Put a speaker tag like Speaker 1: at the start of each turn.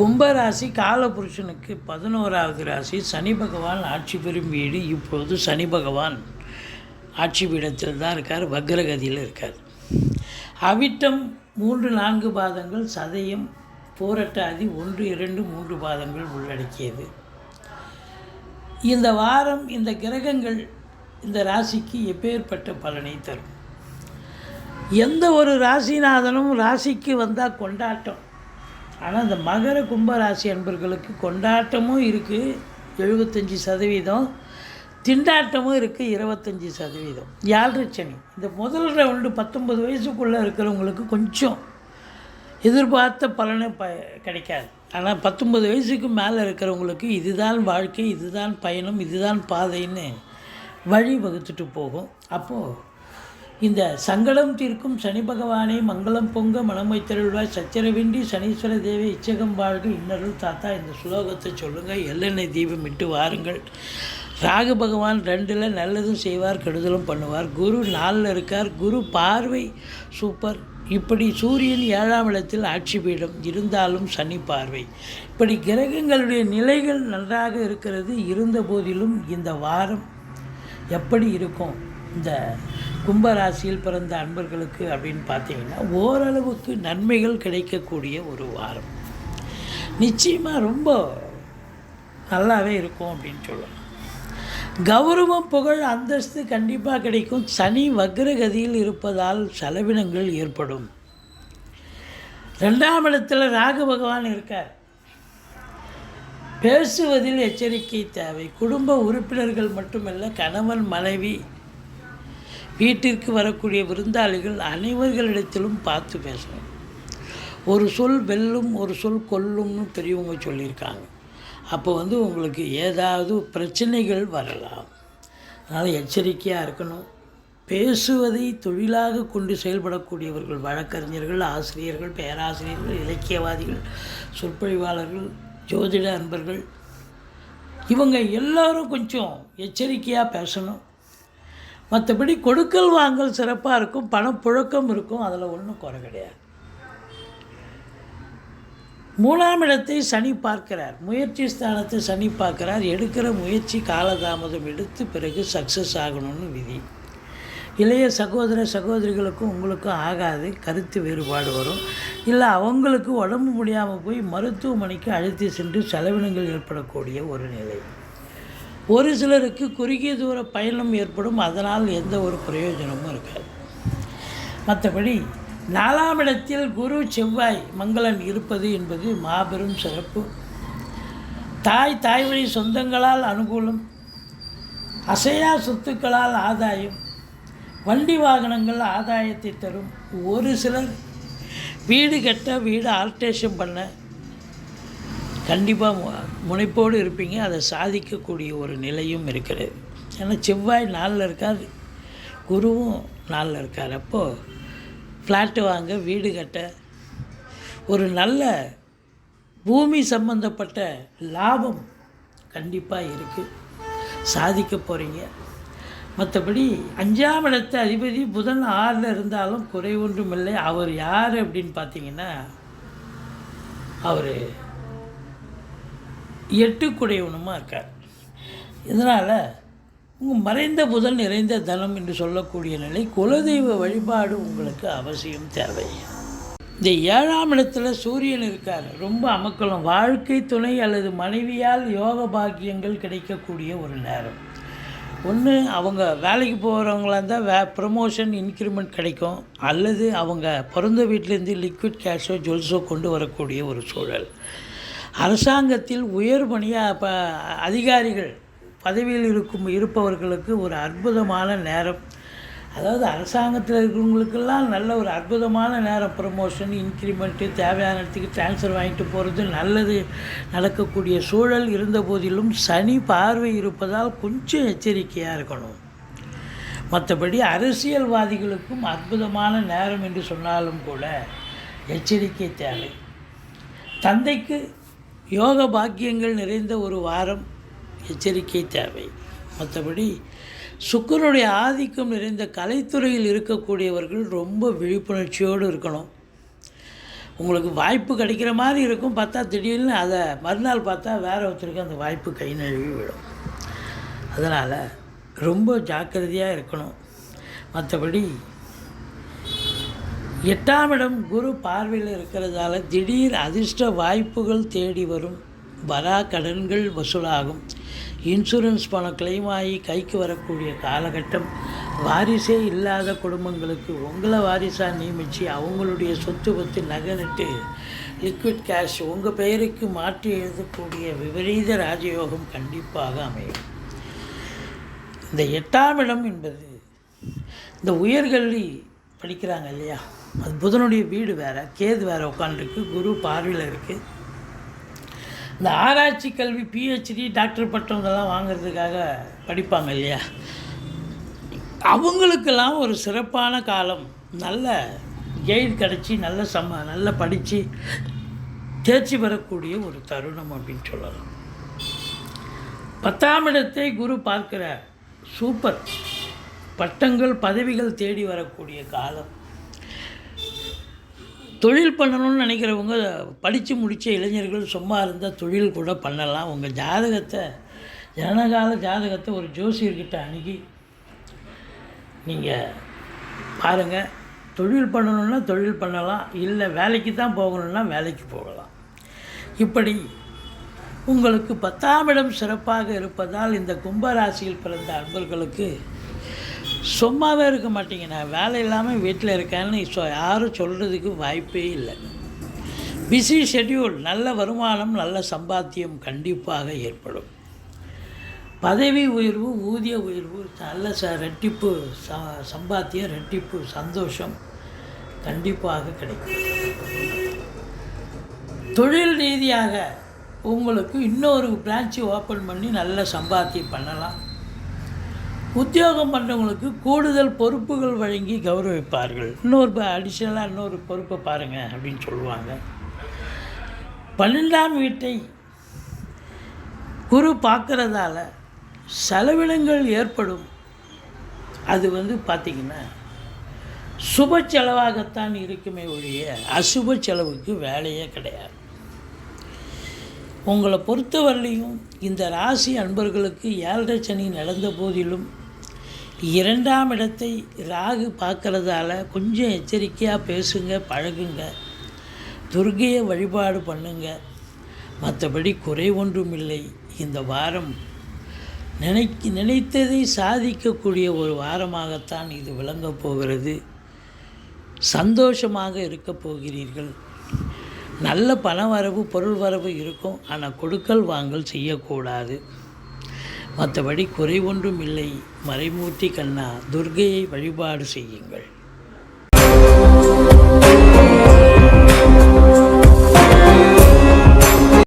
Speaker 1: கும்பராசி காலபுருஷனுக்கு பதினோராவது ராசி சனி பகவான் ஆட்சி பெறும் வீடு. இப்பொழுது சனி பகவான் ஆட்சி பீடத்தில் தான் இருக்கார் வக்ரகதியில் இருக்கார். அவிட்டம் மூன்று நான்கு பாதங்கள் சதயம் போரட்டாதி ஒன்று இரண்டு மூன்று பாதங்கள் உள்ளடக்கியது. இந்த வாரம் இந்த கிரகங்கள் இந்த ராசிக்கு எப்பேற்பட்ட பலனை தரும்? எந்த ஒரு ராசிநாதனும் ராசிக்கு வந்தால் கொண்டாட்டம். ஆனால் இந்த மகர கும்பராசி அன்பர்களுக்கு கொண்டாட்டமும் இருக்குது எழுபத்தஞ்சி சதவீதம். திண்டாட்டமும் இருக்குது இருபத்தஞ்சி சதவீதம். ஏழரை இந்த முதல் ரவுண்டு பத்தொம்பது வயசுக்குள்ளே இருக்கிறவங்களுக்கு கொஞ்சம் எதிர்பார்த்த பலனை ப கிடைக்காது. ஆனால் பத்தொம்பது வயசுக்கு மேலே இருக்கிறவங்களுக்கு இதுதான் வாழ்க்கை இதுதான் பயணம் இதுதான் பாதைன்னு வழி வகுத்துட்டு போகும். அப்போது இந்த சங்கடம் தீர்க்கும் சனி பகவானை மங்களம் பொங்க மனம் வைத்தருள்வாய் சச்சரவின்றி சனீஸ்வர தேவி இச்சகம் வாழ்க. இன்னருள் தாத்தா இந்த ஸ்லோகத்தை சொல்லுங்கள் எள்ளெண்ணெய் தீபம் இட்டு வாருங்கள். ராகு பகவான் ரெண்டில் நல்லதும் செய்வார் கெடுதலும் பண்ணுவார். குரு நாலில் இருக்கார். குரு பார்வை சூப்பர். இப்படி சூரியன் ஏழாம் இடத்தில் ஆட்சி பீடம். இருந்தாலும் சனி பார்வை. இப்படி கிரகங்களுடைய நிலைகள் நன்றாக இருக்கிறது. இருந்த போதிலும் இந்த வாரம் எப்படி இருக்கும்? இந்த கும்பராசியில் பிறந்த அன்பர்களுக்கு அப்படின்னு பார்த்தீங்கன்னா ஓரளவுக்கு நன்மைகள் கிடைக்கக்கூடிய ஒரு வாரம். நிச்சயமாக ரொம்ப நல்லாவே இருக்கும் அப்படின்னு சொல்லலாம். கௌரவம் புகழ் அந்தஸ்து கண்டிப்பாக கிடைக்கும். சனி வக்ரகதியில் இருப்பதால் செலவினங்கள் ஏற்படும். ரெண்டாம் இடத்துல ராகு பகவான் இருக்கார். பேசுவதில் எச்சரிக்கை தேவை. குடும்ப உறுப்பினர்கள் மட்டுமல்ல கணவன் மனைவி வீட்டிற்கு வரக்கூடிய விருந்தாளிகள் அனைவர்களிடத்திலும் பார்த்து பேசணும். ஒரு சொல் வெல்லும் ஒரு சொல் கொல்லும்னு பெரியவங்க சொல்லியிருக்காங்க. அப்போ வந்து உங்களுக்கு ஏதாவது பிரச்சனைகள் வரலாம். அதனால் எச்சரிக்கையாக இருக்கணும். பேசுவதை தொழிலாக கொண்டு செயல்படக்கூடியவர்கள் வழக்கறிஞர்கள் ஆசிரியர்கள் பேராசிரியர்கள் இலக்கியவாதிகள் சொற்பொழிவாளர்கள் ஜோதிட அன்பர்கள் இவங்க எல்லாரும் கொஞ்சம் எச்சரிக்கையாக பேசணும். மற்றபடி கொடுக்கல் வாங்கல் சிறப்பாக இருக்கும் பணப்புழக்கம் இருக்கும் அதில் ஒன்றும் குறை கிடையாது. மூணாம் இடத்தை சனி பார்க்கிறார். முயற்சி ஸ்தானத்தை சனி பார்க்கிறார். எடுக்கிற முயற்சி காலதாமதம் எடுத்து பிறகு சக்ஸஸ் ஆகணும்னு விதி. இளைய சகோதர சகோதரிகளுக்கும் உங்களுக்கும் ஆகாது கருத்து வேறுபாடு வரும். இல்லை அவங்களுக்கு உடம்பு முடியாமல் போய் மருத்துவமனைக்கு அழைத்து சென்று செலவினங்கள் ஏற்படக்கூடிய ஒரு நிலை. ஒரு சிலருக்கு குறுகிய தூர பயணம் ஏற்படும். அதனால் எந்த ஒரு பிரயோஜனமும் இருக்காது. மற்றபடி நாலாம் இடத்தில் குரு செவ்வாய் மங்களன் இருப்பது என்பது மாபெரும் சிறப்பு. தாய் தாய் வழி சொந்தங்களால் அனுகூலம் அசையா சொத்துக்களால் ஆதாயம் வண்டி வாகனங்கள் ஆதாயத்தை தரும். ஒரு சிலர் வீடு கட்ட வீடு ஆல்ட்ரேஷன் பண்ண கண்டிப்பாக முனைப்போடு இருப்பீங்க அதை சாதிக்கக்கூடிய ஒரு நிலையும் இருக்கிறது. ஏன்னா செவ்வாய் நாளில் இருக்கார் குருவும் நாளில் இருக்கார். அப்போது ஃப்ளாட்டு வாங்க வீடு கட்ட ஒரு நல்ல பூமி சம்பந்தப்பட்ட லாபம் கண்டிப்பாக இருக்குது சாதிக்க போகிறீங்க மற்றபடி அஞ்சாம் இடத்த அதிபதி புதன் ஆறில் இருந்தாலும் குறை ஒன்றும் இல்லை அவர் யார் அப்படின்னு பார்த்தீங்கன்னா அவர் எட்டுக்குடையவனுமா இருக்கார். இதனால் உங்கள் மறைந்த புதன் நிறைந்த தனம் என்று சொல்லக்கூடிய நிலை குலதெய்வ வழிபாடு உங்களுக்கு அவசியம் தேவை. இந்த ஏழாம் இடத்துல சூரியன் இருக்கார். ரொம்ப அமக்கலம். வாழ்க்கை துணை அல்லது மனைவியால் யோக பாக்கியங்கள் கிடைக்கக்கூடிய ஒரு நேரம். ஒன்று அவங்க வேலைக்கு போகிறவங்களா இருந்தால் வே ப்ரமோஷன் இன்க்ரிமெண்ட் கிடைக்கும். அல்லது அவங்க பிறந்த வீட்டிலேருந்து லிக்விட் கேஷோ ஜுவல்ஸோ கொண்டு வரக்கூடிய ஒரு சூழல். அரசாங்கத்தில் உயர் பணியாக இப்போ அதிகாரிகள் பதவியில் இருக்கும் இருப்பவர்களுக்கு ஒரு அற்புதமான நேரம். அதாவது அரசாங்கத்தில் இருக்கிறவங்களுக்கெல்லாம் நல்ல ஒரு அற்புதமான நேரம். ப்ரமோஷன் இன்க்ரிமெண்ட்டு தேவையான இடத்துக்கு ட்ரான்ஸ்ஃபர் வாங்கிட்டு போகிறது நல்லது. நடக்கக்கூடிய சூழல் இருந்த போதிலும் சனி பார்வை இருப்பதால் கொஞ்சம் எச்சரிக்கையாக இருக்கணும். மற்றபடி அரசியல்வாதிகளுக்கும் அற்புதமான நேரம் என்று சொன்னாலும் கூட எச்சரிக்கை தேவை. தந்தைக்கு யோக பாக்கியங்கள் நிறைந்த ஒரு வாரம் எச்சரிக்கை தேவை. மற்றபடி சுக்கரனுடைய ஆதிக்கம் நிறைந்த கலைத்துறையில் இருக்கக்கூடியவர்கள் ரொம்ப விழிப்புணர்ச்சியோடு இருக்கணும். உங்களுக்கு வாய்ப்பு கிடைக்கிற மாதிரி இருக்கும் பார்த்தா திடீர்னு அதை மறுநாள் பார்த்தா வேற ஒருத்தருக்கு அந்த வாய்ப்பு கை நழுவி விடும். அதனால் ரொம்ப ஜாக்கிரதையாக இருக்கணும். மற்றபடி எட்டாம் இடம் குரு பார்வையில் இருக்கிறதால திடீர் அதிர்ஷ்ட வாய்ப்புகள் தேடி வரும். வரா கடன்கள் வசூலாகும். இன்சூரன்ஸ் பணம் கிளைம் ஆகி கைக்கு வரக்கூடிய காலகட்டம். வாரிசே இல்லாத குடும்பங்களுக்கு உங்களை வாரிசாக நியமித்து அவங்களுடைய சொத்து பத்து நகனிட்டு லிக்விட் கேஷ் உங்கள் பெயருக்கு மாற்றி எழுதக்கூடிய விபரீத ராஜயோகம் கண்டிப்பாக அமையும். இந்த எட்டாம் இடம் என்பது இந்த உயர்கல்வி படிக்கிறாங்க இல்லையா? அது புதனுடைய வீடு வேறு கேது வேறு உட்காந்துருக்கு குரு பார்வையில் இருக்குது இந்த ஆராய்ச்சி கல்வி பிஹெச்டி டாக்டர் பட்டம் இதெல்லாம் வாங்குறதுக்காக படிப்பாங்க இல்லையா? அவங்களுக்கெல்லாம் ஒரு சிறப்பான காலம். நல்ல கெய்டு கிடச்சி நல்ல சம நல்லா படித்து தேர்ச்சி பெறக்கூடிய ஒரு தருணம் அப்படின்னு சொல்லலாம். பத்தாம் இடத்தை குரு பார்க்கிறார். சூப்பர். பட்டங்கள் பதவிகள் தேடி வரக்கூடிய காலம். தொழில் பண்ணணும்னு நினைக்கிறவங்க படித்து முடித்த இளைஞர்கள் சும்மா இருந்தால் தொழில் கூட பண்ணலாம். உங்கள் ஜாதகத்தை ஜனகால ஜாதகத்தை ஒரு ஜோசியர்கிட்ட அணுகி நீங்கள் பாருங்கள் தொழில் பண்ணணுன்னா தொழில் பண்ணலாம். இல்லை வேலைக்கு தான் போகணுன்னா வேலைக்கு போகலாம். இப்படி உங்களுக்கு பத்தாம் இடம் சிறப்பாக இருப்பதால் இந்த கும்பராசியில் பிறந்த அன்பர்களுக்கு சும்மாவே இருக்க மாட்டீங்க. நான் வேலை இல்லாமல் வீட்டில் இருக்கேன்னு சொ யாரும் சொல்கிறதுக்கு வாய்ப்பே இல்லை. பிஸி ஷெட்யூல் நல்ல வருமானம் நல்ல சம்பாத்தியம் கண்டிப்பாக ஏற்படும். பதவி உயர்வு ஊதிய உயர்வு நல்ல ச ரெட்டிப்பு ச சம்பாத்தியம் ரெட்டிப்பு சந்தோஷம் கண்டிப்பாக கிடைக்கும். தொழில் ரீதியாக உங்களுக்கு இன்னொரு பிரான்ச்சு ஓப்பன் பண்ணி நல்ல சம்பாத்தியம் பண்ணலாம். உத்தியோகம் பண்ணுறவங்களுக்கு கூடுதல் பொறுப்புகள் வழங்கி கௌரவிப்பார்கள். இன்னொரு அடிஷ்னலாக இன்னொரு பொறுப்பை பாருங்கள் அப்படின்னு சொல்லுவாங்க. பன்னெண்டாம் வீட்டை குரு பார்க்குறதால செலவினங்கள் ஏற்படும். அது வந்து பார்த்திங்கன்னா சுப செலவாகத்தான் இருக்குமே ஒழிய அசுப செலவுக்கு வேலையே கிடையாது. உங்களை பொறுத்தவரையிலையும் இந்த ராசி அன்பர்களுக்கு ஏழரை சனி நடந்த போதிலும் இரண்டாம் இடத்தை ராகு பார்க்கறதால கொஞ்சம் எச்சரிக்கையாக பேசுங்க பழகுங்க. துர்கையை வழிபாடு பண்ணுங்க. மற்றபடி குறை ஒன்றும் இல்லை இந்த வாரம் நினைக்க நினைத்ததை சாதிக்கக்கூடிய ஒரு வாரமாகத்தான் இது விளங்கப் போகிறது. சந்தோஷமாக இருக்கப் போகிறீர்கள். நல்ல பண வரவு பொருள் வரவு இருக்கும். ஆனால் கொடுக்கல் வாங்கல் செய்யக்கூடாது. மற்றபடி குறை ஒன்றும் இல்லை. மறைமூர்த்தி கண்ணா துர்கையை வழிபாடு செய்யுங்கள்.